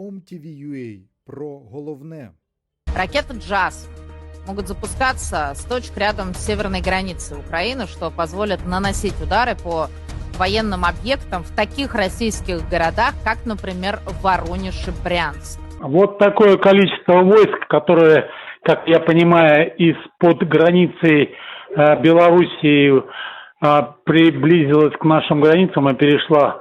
OMTV.ua про головне. Ракеты «Джаз» могут запускаться с точек рядом с северной границей Украины, что позволит наносить удары по военным объектам в таких российских городах, как, например, Воронеж и Брянск. Вот такое количество войск, которое, как я понимаю, из-под границы э, Белоруссии э, приблизилось к нашим границам и перешла.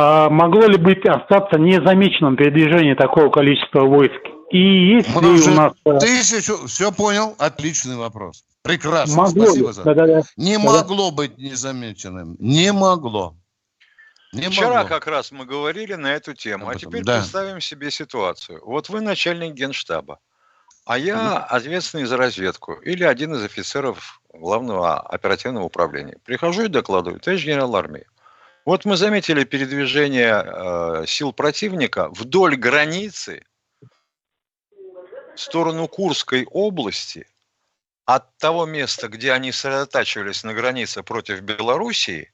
Э, могло ли быть остаться незамеченным передвижение такого количества войск? И есть ли у нас... э, тысячу... Все понял? Отличный вопрос. Прекрасно. могло ли? Спасибо за... Да-да-да. Не Да-да. могло быть незамеченным. Не могло. Не Вчера могло. как раз мы говорили на эту тему. Об А этом, теперь да. представим себе ситуацию. Вот вы начальник генштаба, а я ответственный за разведку или один из офицеров главного оперативного управления. Прихожу и докладываю, товарищ генерал армии, вот мы заметили передвижение э, сил противника вдоль границы в сторону Курской области от того места, где они сосредотачивались на границе против Белоруссии,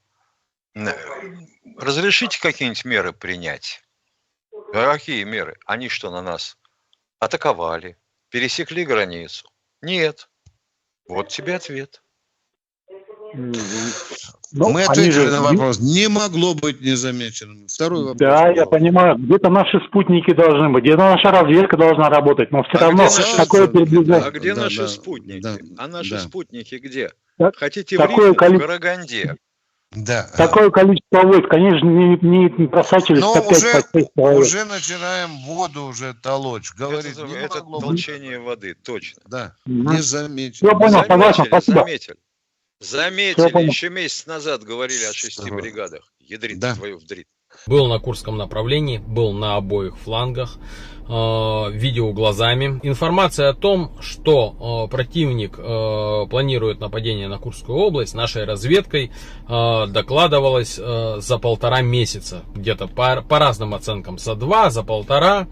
Разрешите какие-нибудь меры принять? Какие меры? Они что, на нас атаковали? Пересекли границу? Нет. Вот тебе ответ. Мгм. Ну, Мы они ответили же- на вопрос. Не могло быть незамеченным. Второй вопрос. Да, я понимаю. Где-то наши спутники должны быть, где-то наша разведка должна работать, но все А равно где наши- такое Да, передвижение. А где да, наши да, спутники? да, а наши да. спутники где? Так- Хотите такое в Риме, коли- в Караганде? Да. Такое количество войск, же не, не- не просачивались Но по 5 уже, уже начинаем воду уже толочь. Говорить это не это могло быть. толчение воды, точно. Да, не замечено. Все понял, согласен, Заметили, спасибо. заметили. Заметили, еще месяц назад говорили о шести бригадах. Ядрит Да. твою вдрит. Был на Курском направлении, был на обоих флангах, э, видел глазами. Информация о том, что э, противник э, планирует нападение на Курскую область, нашей разведкой э, докладывалось э, за полтора месяца. Где-то по, по разным оценкам, за два, за полтора.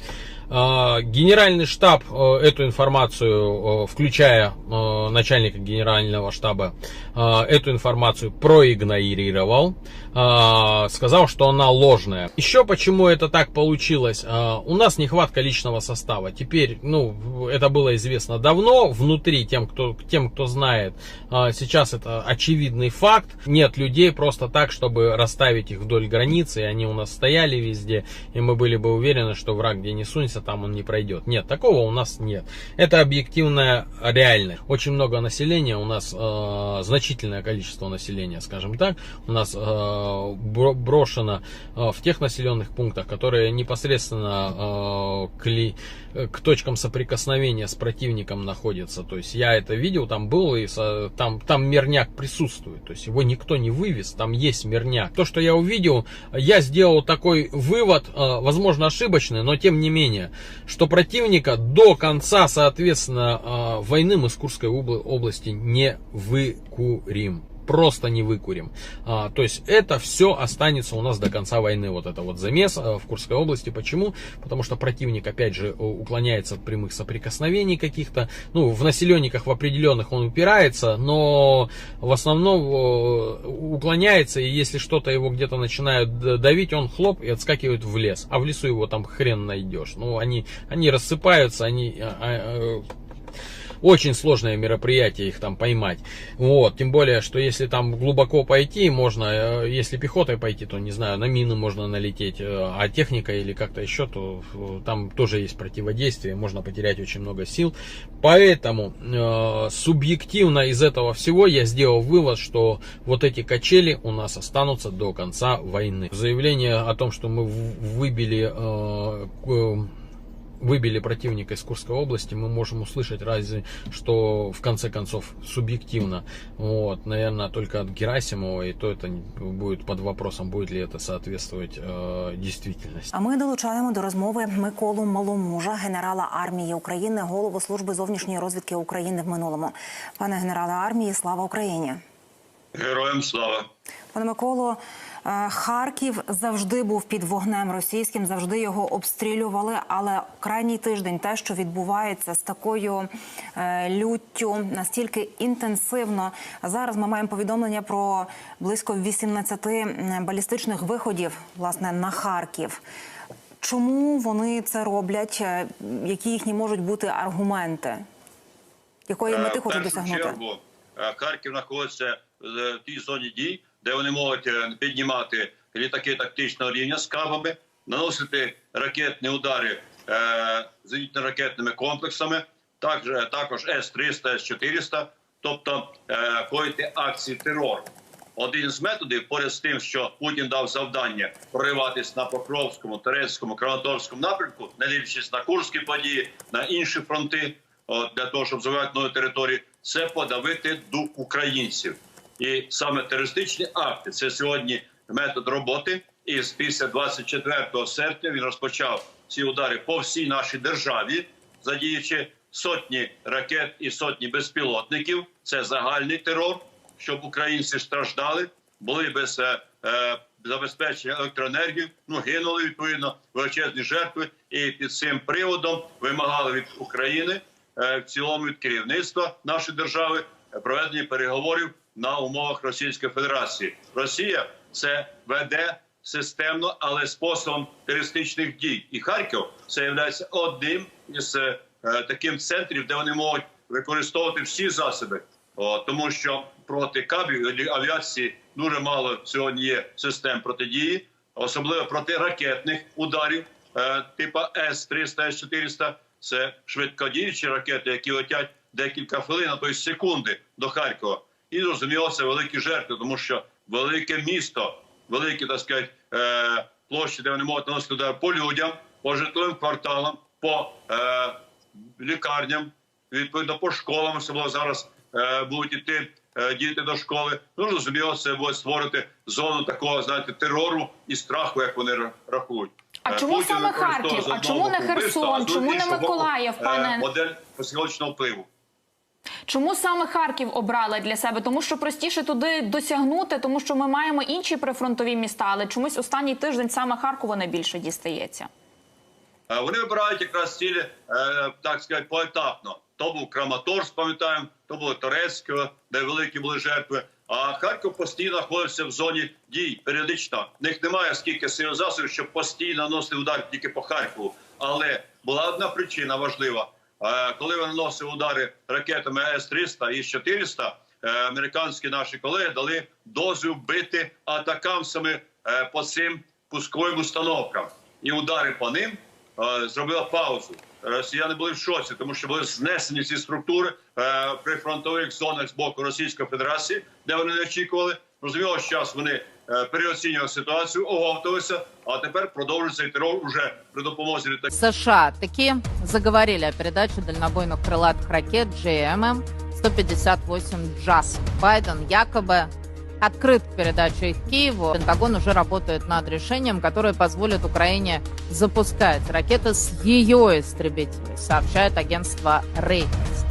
Э, Генеральный штаб э, эту информацию, э, включая э, начальника генерального штаба, эту информацию проигнорировал, сказал, что она ложная. Еще почему это так получилось? У нас нехватка личного состава. Теперь, ну, это было известно давно, внутри тем, кто, тем, кто знает, сейчас это очевидный факт. Нет людей просто так, чтобы расставить их вдоль границы, и они у нас стояли везде, и мы были бы уверены, что враг где не сунется, там он не пройдет. Нет, такого у нас нет. Это объективная реальность. Очень много населения, у нас э, значительное количество населения, скажем так, у нас э, бро- брошено э, в тех населенных пунктах, которые непосредственно э, к, ли- к точкам соприкосновения с противником находятся. То есть я это видел, там был, и со- там, там мирняк присутствует. То есть его никто не вывез, там есть мирняк. То, что я увидел, я сделал такой вывод, э, возможно ошибочный, но тем не менее, что противника до конца, соответственно, э, войны мы с Курской обла- области не выкурим. Просто не выкурим. А, то есть это все останется у нас до конца войны. Вот это вот замес э, в Курской области. Почему? Потому что противник, опять же, уклоняется от прямых соприкосновений каких-то. Ну, в населенниках в определенных он упирается, но в основном уклоняется. И если что-то его где-то начинают давить, он хлоп и отскакивает в лес. А в лесу его там хрен найдешь. Ну, они, они рассыпаются, они а, а, очень сложное мероприятие их там поймать. Вот, тем более, что если там глубоко пойти, можно, э, если пехотой пойти, то, не знаю, на мины можно налететь, э, а техника или как-то еще, то э, там тоже есть противодействие, можно потерять очень много сил. Поэтому э, субъективно из этого всего я сделал вывод, что вот эти качели у нас останутся до конца войны. Заявление о том, что мы выбили э, выбили противника из Курской области, мы можем услышать разве что в конце концов субъективно. Вот, наверное, только от Герасимова, и то это будет под вопросом, будет ли это соответствовать э, действительности. А ми долучаємо до розмови Миколу Маломужа, генерала армії України, голову служби зовнішньої розвідки України в минулому. Пане генерале армії, слава Україні! Героям слава. Пане Миколо, е, Харків завжди був під вогнем російським, завжди його обстрілювали. Але крайній тиждень те, що відбувається з такою е, люттю, настільки інтенсивно. Зараз ми маємо повідомлення про близько 18 балістичних виходів власне на Харків. Чому вони це роблять? Е, Які їхні можуть бути аргументи? Якої мети Е, хочуть досягнути? чергу е, Харків знаходиться е, в тій зоні дій, де вони можуть е, піднімати літаки тактичного рівня з кабами, наносити ракетні удари е, зенітно-ракетними комплексами, також, також С-300, С-400, тобто е, коїти акції терору. Один з методів, поряд з тим, що Путін дав завдання прориватись на Покровському, Терецькому, Краматорському напрямку, не дивлячись на Курські події, на інші фронти, от, для того, щоб завоювати нові території, це подавити дух українців. І саме терористичні акти це сьогодні метод роботи. І після 24 серпня він розпочав ці удари по всій нашій державі, задіючи сотні ракет і сотні безпілотників. Це загальний терор, щоб українці страждали, були без е, е, забезпечення електроенергії, ну гинули відповідно величезні жертви, і під цим приводом вимагали від України е, в цілому від керівництва нашої держави проведення переговорів на умовах Російської Федерації. Росія це веде системно, але способом терористичних дій. І Харків це є одним із е, таким центрів, де вони можуть використовувати всі засоби. О, тому що проти кабів авіації дуже мало сьогодні є систем протидії, особливо проти ракетних ударів, е, типу С-300, С-400. Це швидкодіючі ракети, які летять декілька хвилин, а то й секунди до Харкова. І зрозуміло, це великі жертви, тому що велике місто, великі так сказати, е, площі, де вони можуть наносити удар по людям, по житловим кварталам, по е, лікарням, відповідно по школам, особливо зараз е, будуть іти е, діти до школи. Ну зрозуміло, це буде створити зону такого знаєте терору і страху, як вони рахують. А Е, чому саме Харків? А чому не Херсон? Чому не Миколаїв, е, пане? модель психологічного впливу. Чому саме Харків обрали для себе? Тому що простіше туди досягнути, тому що ми маємо інші прифронтові міста, але чомусь останній тиждень саме Харкову найбільше дістається. Е, Вони вибирають якраз цілі, е, так сказати, поетапно. То був Краматорськ, пам'ятаємо, то було Торецьке, де великі були жертви. А Харків постійно знаходився в зоні дій періодично. В них немає скільки сил засобів, щоб постійно наносити удар тільки по Харкову. Але була одна причина важлива. Е, Коли вони наносили удари ракетами С-300 і С-400, е, американські наші колеги дали дозвіл бити атакамсами е, по цим пусковим установкам. І удари по ним зробила паузу. Росіяни були в шоці, тому що були знесені ці структури при фронтових зонах з боку Російської Федерації, де вони не очікували. Розуміло, що зараз вони е, переоцінювали ситуацію, оговталися, а тепер продовжують цей терор уже при допомозі літаків. США таки заговорили о передаче дальнобойных крылатых ракет GMM-158 «Джаз». Байден якобы открыт к передаче их Киеву. Пентагон уже работает над решением, которое позволит Украине запускать ракеты с ее истребителей, сообщает агентство Reuters.